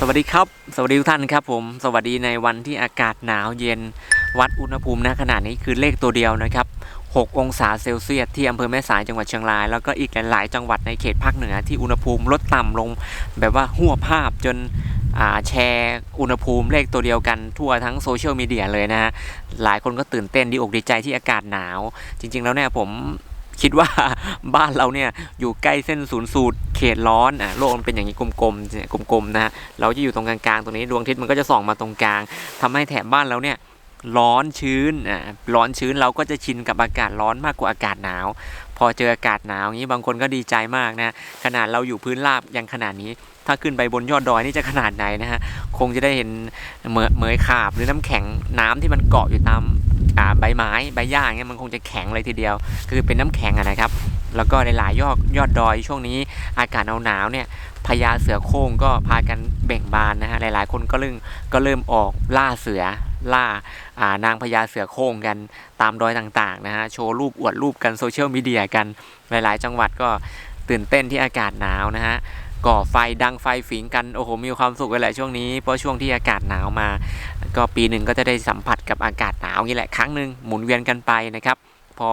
สวัสดีครับ สวัสดีทุกท่านครับผม สวัสดีในวันที่อากาศหนาวเย็น วัดอุณหภูมิณขณะนี้คือเลขตัวเดียวนะครับ 6 องศาเซลเซียสที่อำเภอแม่สายจังหวัดเชียงราย แล้วก็อีกหลาย ๆ จังหวัดในเขตภาคเหนือที่อุณหภูมิลดต่ำลง แบบว่าหัวภาพจนแชร์อุณหภูมิเลขตัวเดียวกันทั่วทั้งโซเชียลมีเดียเลยนะฮะ หลายคนก็ตื่นเต้นดีอกดีใจที่อากาศหนาว จริง ๆ แล้วเนี่ยผม คิดว่าบ้านเราเนี่ยอยู่ใกล้เส้นศูนย์สูตรเขตร้อนอะโลกมันเป็นอย่างนี้กลมๆเนี่ยกลมๆนะฮะเราจะอยู่ตรงกลางๆตรงนี้ดวงอาทิตย์มันก็จะส่องมาตรงกลางทำให้แถบบ้านเราเนี่ยร้อนชื้นอะร้อนชื้นเราก็จะชินกับอากาศร้อนมากกว่าอากาศหนาว พอเจออากาศหนาวอย่างนี้บางคนก็ดีใจมากนะขนาดเราอยู่พื้นราบยังขนาดนี้ ถ้าขึ้นไปบนยอดดอยนี่จะขนาดไหนนะฮะคงจะได้เห็นเหมยเหมยขาบหรือน้ำแข็งน้ำที่มันเกาะอยู่ตาม ใบไม้ใบหญ้าอย่างเงี้ยมันคงจะแข็งเลยทีเดียว คือเป็นน้ำแข็งอะนะครับ แล้วก็ในหลายยอดยอดดอยช่วงนี้อากาศหนาวๆเนี่ยพญาเสือโคร่งก็พากันเบ่งบานนะฮะหลายๆ คนก็เริ่มก็เริ่มออกล่าเสือล่าานางพญาเสือโคร่งกันตามดอยต่างๆนะฮะโชว์รูปอวดรูปกันโซเชียลมีเดียกันหลายๆ จังหวัดก็ตื่นเต้นที่อากาศหนาวนะฮะก่อไฟดังไฟฝิงกันโอ้โหมีความสุขเลยแหละช่วงนี้เพราะช่วงที่อากาศหนาวมา ก็ปีหนึ่งก็จะได้สัมผัสกับอากาศหนาวนี่แหละครั้งหนึ่งหมุนเวียนกันไปนะครับพอ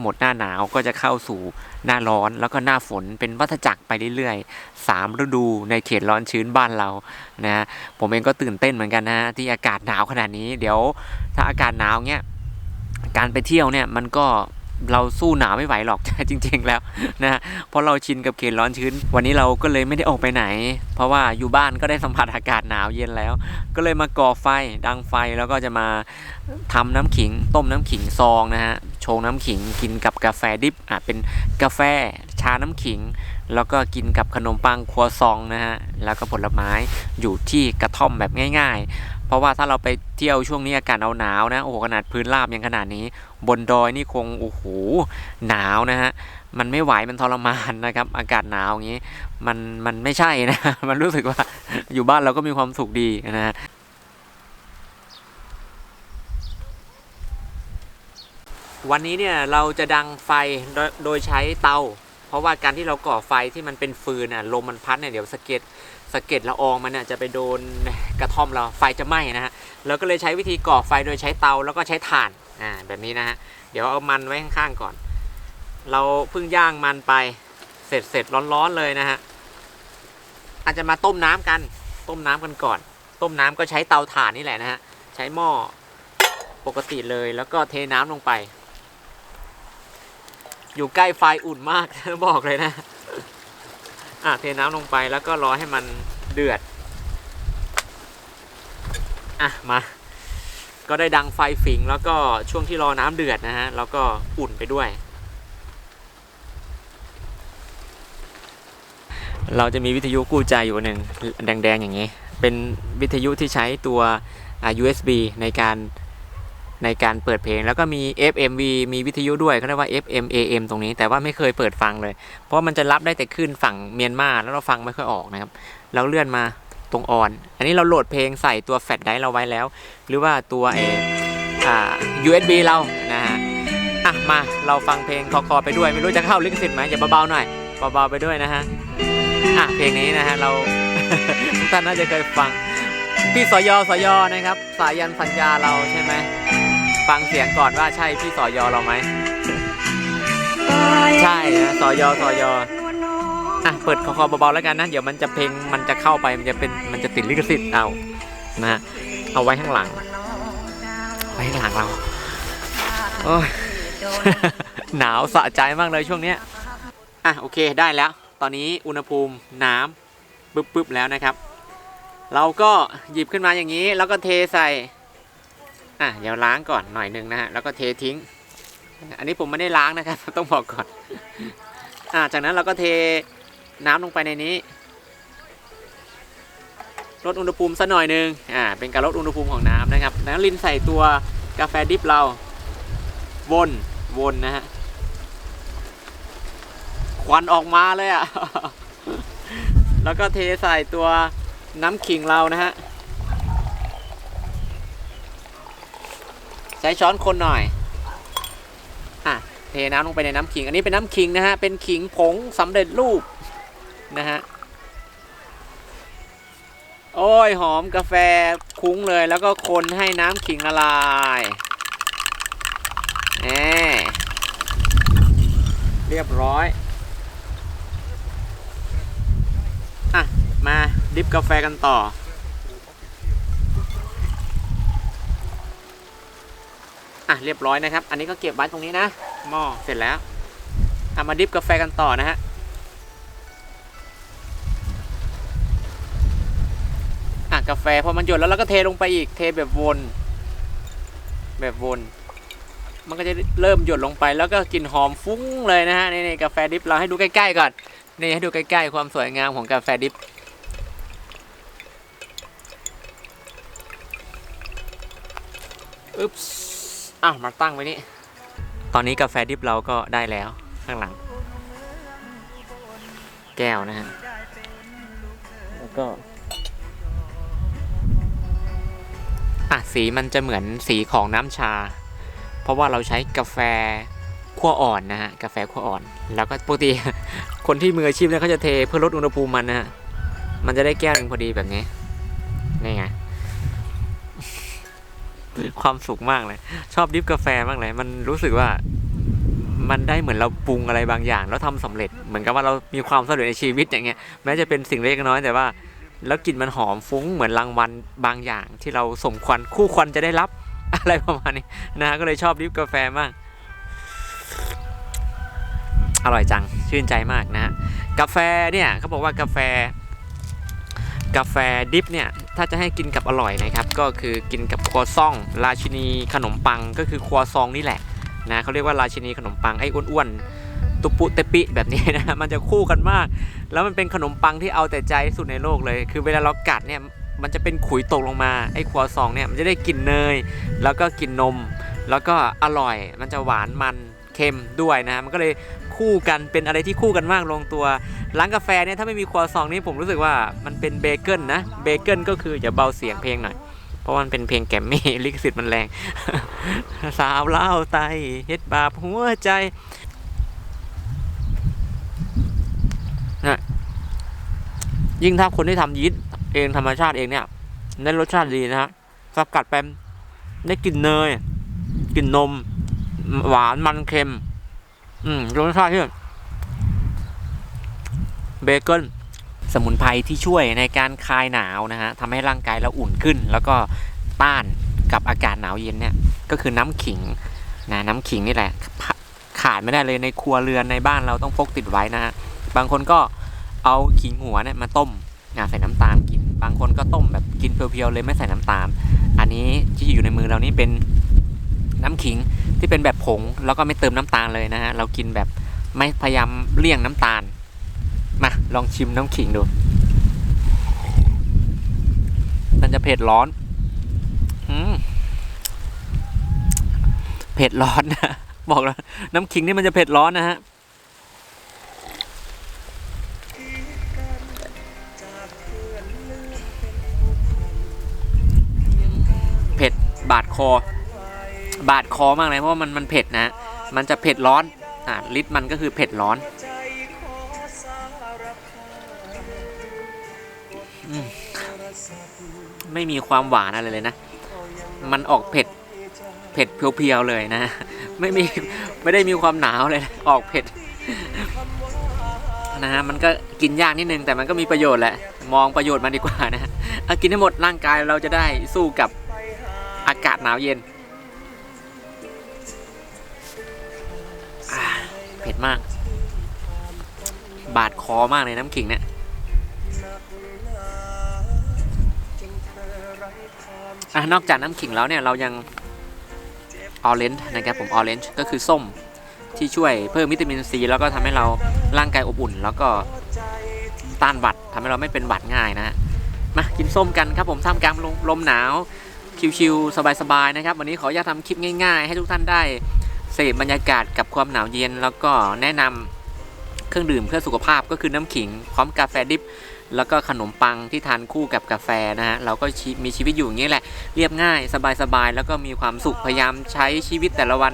หมดหน้าหนาวก็จะเข้าสู่หน้าร้อนแล้วก็หน้าฝนเป็นวัฏจักรไปเรื่อยๆสามฤดูในเขตร้อนชื้นบ้านเรานะฮะผมเองก็ตื่นเต้นเหมือนกันนะฮะที่อากาศหนาวขนาดนี้ เดี๋ยวถ้าอากาศหนาวเนี้ยการไปเที่ยวเนี่ยมันก็ เราสู้หนาวไม่ไหวหรอก จริง ๆ แล้วนะฮะเพราะเราชินกับเขตร้อนชื้น วันนี้เราก็เลยไม่ได้ออกไปไหน เพราะว่าอยู่บ้านก็ได้สัมผัสอากาศหนาวเย็นแล้ว ก็เลยมาก่อไฟดังไฟแล้วก็จะมาทำน้ำขิง ต้มน้ำขิงซองนะฮะชงน้ำขิงกินกับกาแฟดิบอะเป็นกาแฟชาน้ำขิง แล้วก็กินกับขนมปังครัวซองนะฮะ แล้วก็ผลไม้อยู่ที่กระท่อมแบบง่าย ๆ เพราะว่าถ้าเราไปเที่ยวช่วงนี้อากาศหนาวๆนะ โอ้โหขนาดพื้นราบยังขนาดนี้ บนดอยนี่คงโอ้โหหนาวนะฮะ มันไม่ไหวมันทรมานนะครับ อากาศหนาวอย่างนี้ มันมันไม่ใช่นะ มันรู้สึกว่าอยู่บ้านเราก็มีความสุขดีนะฮะวันนี้เนี่ยเราจะดังไฟโดยโดยใช้เตา เพราะว่าการที่เราก่อไฟที่มันเป็นฟืนอะลมมันพัดเนี่ยเดี๋ยวสะเก็ดสะเก็ดละอองมันเนี่ยจะไปโดนกระท่อมเราไฟจะไหม้นะฮะเราก็เลยใช้วิธีก่อไฟโดยใช้เตาแล้วก็ใช้ถ่านอ่าแบบนี้นะฮะเดี๋ยวเอามันไว้ข้างๆก่อน เราเพิ่งย่างมันไปเสร็จเสร็จร้อนๆเลยนะฮะอาจจะมาต้มน้ำกัน ต้มน้ำกันก่อน ต้มน้ำก็ใช้เตาถ่านนี่แหละนะฮะใช้หม้อปกติเลยแล้วก็เทน้ำลงไป อยู่ใกล้ไฟอุ่นมาก บอกเลยนะ อะเทน้ำลงไปแล้วก็รอให้มันเดือด อะมา ก็ได้ดังไฟฝิงแล้วก็ช่วงที่รอน้ำเดือดนะฮะแล้วก็อุ่นไปด้วย เราจะมีวิทยุกู้ใจอยู่หนึ่งแดงๆอย่างนี้ เป็นวิทยุที่ใช้ตัวอ่า USB ในการ ในการเปิดเพลง แล้วก็มี FMV มีวิทยุด้วยเขาเรียกว่า FM AM ตรงนี้แต่ว่าไม่เคยเปิดฟังเลย เพราะมันจะรับได้แต่ขึ้นฝั่งเมียนมาแล้วเราฟังไม่ค่อยออกนะครับเราเลื่อนมาตรงออน อันนี้เราโหลดเพลงใส่ตัวแฟลชไดร์เราไว้แล้ว หรือว่าตัวเอออ่า USB เรานะฮะอะมาเราฟังเพลงคอๆไปด้วย ไม่รู้จะเข้าลิขสิทธิ์ไหมอย่าเบาๆหน่อยเบาๆไปด้วยนะฮะอะเพลงนี้นะฮะเราทุกท่านน่าจะเคยฟังพี่สอยอสอยอนะครับ สายันสัญญาเราใช่ไหม ฟังเสียงก่อนว่าใช่พี่สอยอเราไหม ใช่นะสอยอสอยออะเปิดคอๆเบาๆแล้วกันนะ เดี๋ยวมันจะเพลงมันจะเข้าไปมันจะเป็นมันจะติดลิขสิทธิ์เอานะฮะเอาไว้ข้างหลัง ไว้ข้างหลังเราโอ้ยหนาวสะใจมากเลยช่วงเนี้ยอะโอเคได้แล้ว ตอนนี้อุณหภูมิน้ำปึ๊บๆแล้วนะครับ เราก็หยิบขึ้นมาอย่างนี้ แล้วก็เทใส่ อะเดี๋ยวล้างก่อนหน่อยหนึ่งนะฮะแล้วก็เททิ้ง อันนี้ผมไม่ได้ล้างนะครับ ต้องบอกก่อน อ่าจากนั้นเราก็เทน้ำลงไปในนี้ ลดอุณหภูมิสักหน่อยหนึ่งอ่าเป็นการลดอุณหภูมิของน้ำนะครับแล้วลินใส่ตัวกาแฟดิบเราวนวนนะฮะควันออกมาเลยอะ่ะ แล้วก็เทใส่ตัวน้ำขิงเรานะฮะ ใช้ช้อนคนหน่อย อะ เทน้ำลงไปในน้ำขิง อันนี้เป็นน้ำขิงนะฮะ เป็นขิงผงสำเร็จรูปนะฮะ โอ้ยหอมกาแฟคุ้งเลยแล้วก็คนให้น้ำขิงละลายแหมเรียบร้อย อะ มาดิฟกาแฟกันต่อ เรียบร้อยนะครับ อันนี้ก็เก็บไว้ตรงนี้นะ หม้อเสร็จแล้วอะมาดิฟกาแฟกันต่อนะฮะอะกาแฟพอมันหยดแล้วเราก็เทลงไปอีก เทแบบวน แบบวน มันก็จะเริ่มหยดลงไป แล้วก็กลิ่นหอมฟุ้งเลยนะฮะ นี่นี่กาแฟดิฟเราให้ดูใกล้ๆก่อน นี่ให้ดูใกล้ๆความสวยงามของกาแฟดิฟอึ๊บ อ้าวมาตั้งไว้นี่ ตอนนี้กาแฟดิบเราก็ได้แล้วข้างหลัง แก้วนะฮะ แล้วก็ อะสีมันจะเหมือนสีของน้ำชา เพราะว่าเราใช้กาแฟขั้วอ่อนนะฮะ กาแฟขั้วอ่อน แล้วก็ปกติ คนที่มืออาชีพเนี่ยเขาจะเทเพื่อลดอุณหภูมิมันนะฮะ มันจะได้แก้วหนึ่งพอดีแบบนี้ นี่ไง ความสุขมากเลย ชอบดิฟกาแฟมากเลย มันรู้สึกว่ามันได้เหมือนเราปรุงอะไรบางอย่าง แล้วทำสำเร็จเหมือนกับว่าเรามีความสำเร็จในชีวิตอย่างเงี้ยแม้จะเป็นสิ่งเล็กน้อยแต่ว่า แล้วกลิ่นมันหอมฟุ้งเหมือนรางวัลบางอย่าง ที่เราสมควรคู่ควรจะได้รับอะไรประมาณนี้นะฮะก็เลยชอบดิฟกาแฟมาก อร่อยจังชื่นใจมากนะฮะกาแฟเนี่ยเขาบอกว่ากาแฟ กาแฟดิฟเนี่ย ถ้าจะให้กินกับอร่อยนะครับ ก็คือกินกับครัวซอง ราชินีขนมปังก็คือครัวซองนี่แหละนะเขาเรียกว่าราชินีขนมปังไอ้อ้วนๆตุปุเตปิแบบนี้นะมันจะคู่กันมาก แล้วมันเป็นขนมปังที่เอาแต่ใจสุดในโลกเลย คือเวลาเรากัดเนี่ยมันจะเป็นขุยตกลงมาไอ้ครัวซองเนี่ยมันจะได้กลิ่นเนย แล้วก็กลิ่นนม แล้วก็อร่อยมันจะหวานมัน เค็มด้วยนะมันก็เลยคู่กันเป็นอะไรที่คู่กันมากลงตัวร้านกาแฟเนี่ยถ้าไม่มีครัวซองนี่ผมรู้สึกว่ามันเป็นเบเกิลนะเบเกิลก็คืออย่าเบาเสียงเพลงหน่อยเพราะวันเป็นเพลงแกมมี่ลิขสิทธิ์มันแรง สาวเล่าไตเฮ็ดบาปหัวใจนะยิ่งถ้าคนที่ทำยีสต์เองธรรมชาติเองเนี่ยได้รสชาติดีนะฮะสกัดไปมได้กลิ่นเนยกลิ่นนม หวานมันเค็ม อืมรสชาติที่เบเกิลสมุนไพรที่ช่วยในการคลายหนาวนะฮะทำให้ร่างกายเราอุ่นขึ้น แล้วก็ต้านกับอากาศหนาวเย็นเนี่ยก็คือน้ำขิงนะน้ำขิงนี่แหละ ขาดไม่ได้เลยในครัวเรือนในบ้านเราต้องพกติดไว้นะฮะบางคนก็เอาขิงหัวเนี่ยมาต้มนะใส่น้ำตาลกิน บางคนก็ต้มแบบกินเพียวๆเลยไม่ใส่น้ำตาล อันนี้ที่อยู่ในมือเรานี่เป็น น้ำขิงที่เป็นแบบผงแล้วก็ไม่เติมน้ำตาลเลยนะฮะเรากินแบบไม่พยายามเลี่ยงน้ำตาลมาลองชิมน้ำขิงดู มันจะเผ็ดร้อนอืมเผ็ดร้อนนะบอกแล้วน้ำขิงนี่มันจะเผ็ดร้อนนะฮะเผ็ดบาดคอ บาดคอมากเลยเพราะว่ามันมันเผ็ดนะมันจะเผ็ดร้อนอ่าลิตรมันก็คือเผ็ดร้อนไม่มีความหวานอะไรเลยนะ มันออกเผ็ด เผ็ดเพียวๆเลยนะ ไม่มี ไม่ได้มีความหนาวเลยนะออกเผ็ด นะฮะ มันก็กินยากนิดนึง แต่มันก็มีประโยชน์แหละ มองประโยชน์มันดีกว่านะเอากินให้หมดร่างกายเราจะได้สู้กับอากาศหนาวเย็น เผ็ดมาก บาดคอมากเลยน้ำขิงเนี่ยอะนอกจากน้ำขิงแล้วเนี่ยเรายังออเรนจ์นะครับผมออเรนจ์ก็คือส้มที่ช่วยเพิ่มวิตามินซีแล้วก็ทำให้เราร่างกายอบอุ่น แล้วก็ต้านหวัดทำให้เราไม่เป็นหวัดง่ายนะฮะมากินส้มกันครับผมท่ามกลางลมลมหนาวชิวๆสบายๆนะครับ วันนี้ขออนุญาตทำคลิปง่ายๆ ให้ทุกท่านได้ เสพบรรยากาศกับความหนาวเย็น แล้วก็แนะนำเครื่องดื่มเพื่อสุขภาพก็คือน้ำขิง พร้อมกาแฟดิบ แล้วก็ขนมปังที่ทานคู่กับกาแฟนะฮะเราก็มีชีวิตอยู่อย่างนี้แหละ เรียบง่ายสบายๆ แล้วก็มีความสุขพยายามใช้ชีวิตแต่ละวัน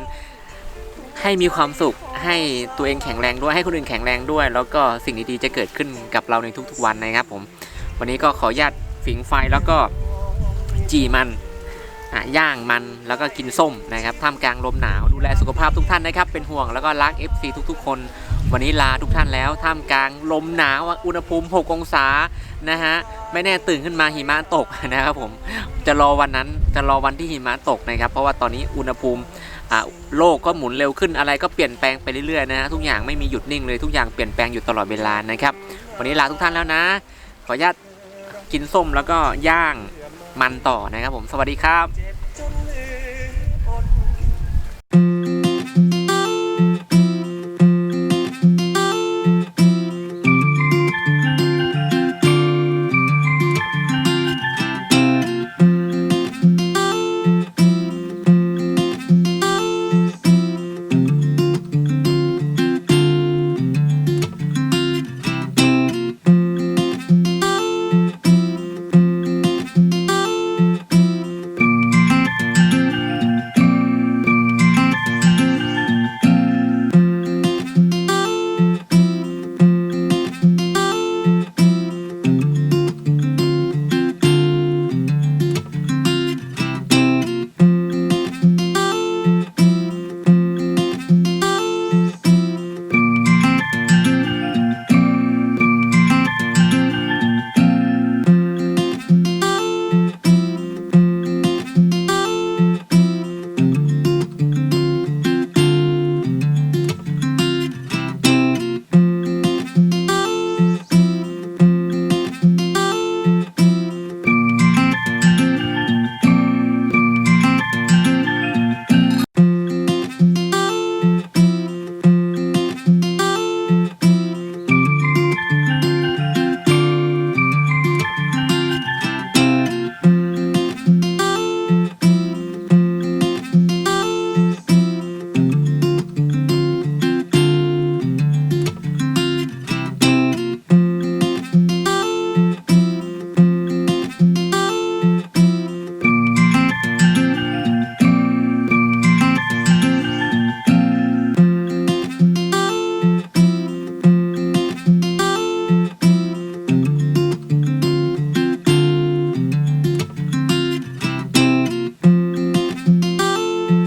ให้มีความสุขให้ตัวเองแข็งแรงด้วยให้คนอื่นแข็งแรงด้วย แล้วก็สิ่งดีๆจะเกิดขึ้นกับเราในทุกๆวันนะครับผม วันนี้ก็ขออนุญาตฝิงไฟแล้วก็จีมัน ย่างมันแล้วก็กินส้มนะครับท่ามกลางลมหนาวดูแลสุขภาพทุกท่านนะครับ เป็นห่วงแล้วก็รัก FC ทุกๆ คน วันนี้ลาทุกท่านแล้วท่ามกลางลมหนาวอุณหภูมิ 6 องศานะฮะไม่แน่ตื่นขึ้นมาหิมะตกนะครับผมจะรอวันนั้นจะรอวันที่หิมะตกนะครับ เพราะว่าตอนนี้อุณหภูมิโลกก็หมุนเร็วขึ้นอะไรก็เปลี่ยนแปลงไปเรื่อยๆนะฮะทุกอย่างไม่มีหยุดนิ่งเลยทุกอย่างเปลี่ยนแปลงอยู่ตลอดเวลานะครับ วันนี้ลาทุกท่านแล้วนะ ขออนุญาตกินส้มแล้วก็ย่าง มันต่อนะครับผมสวัสดีครับ